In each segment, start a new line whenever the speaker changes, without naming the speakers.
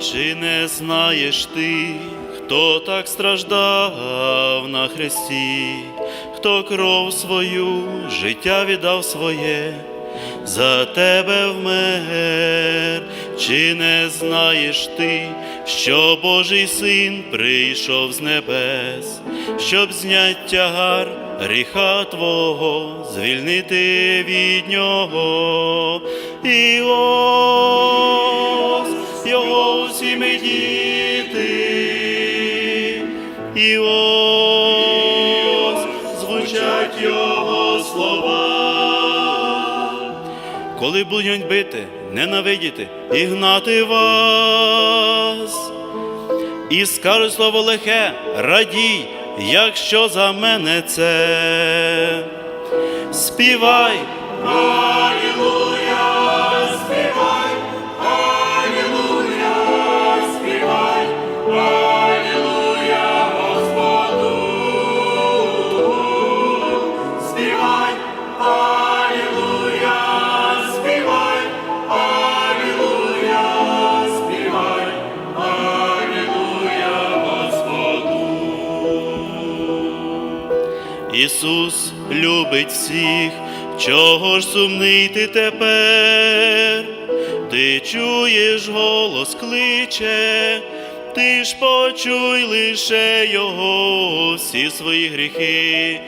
Чи не знаєш ти, хто так страждав на хресті, хто кров свою, життя віддав своє, за тебе вмер, чи не знаєш ти, що Божий син прийшов з небес, щоб знять тягар гріха Твого, звільнити від нього. І ось його всі ми діти, і ось звучать його слова. Коли будуть бити, ненавидіти і гнати вас, і скажуть слово лихе, радій, якщо за мене це. Співай, Алілуя, Ісус любить всіх, чого ж сумний ти тепер? Ти чуєш голос кличе, ти ж почуй лише Його всі свої гріхи,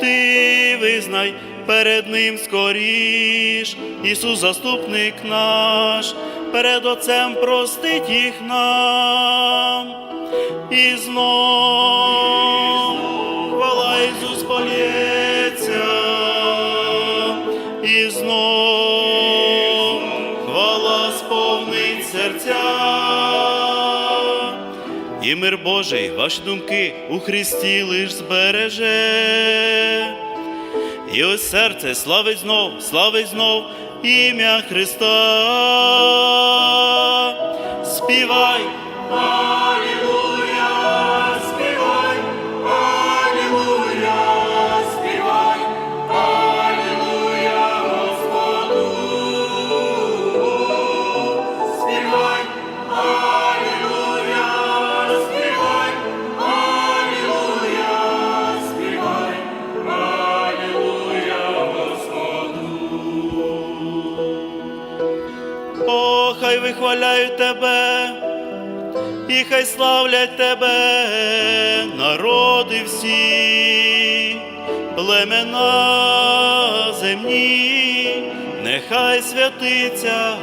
ти визнай перед Ним скоріш, Ісус заступник наш, перед Отцем простить їх нам. І знов хвала Ісус полється, і знов хвала сповнить серця. І мир Божий, ваші думки у Христі лиш збереже. І ось серце славить знов, славить знов ім'я Христа. Співай, хай вихваляють тебе, і хай славлять тебе, народи всі, племена земні, нехай святиться,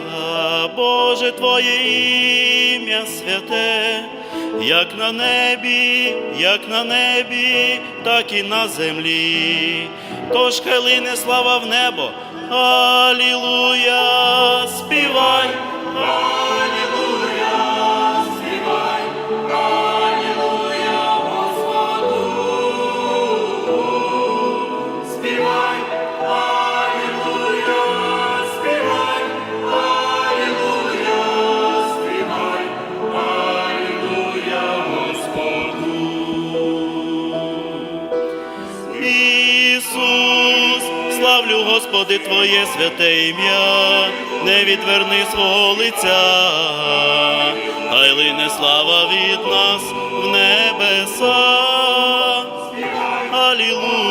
Боже Твоє ім'я святе, як на небі, як на небі, так і на землі. Тож хай лине слава в небо, Алілуя, славлю, Господи, Твоє святе ім'я, не відверни свого лиця, хай лине слава від нас в небеса. Алілуя.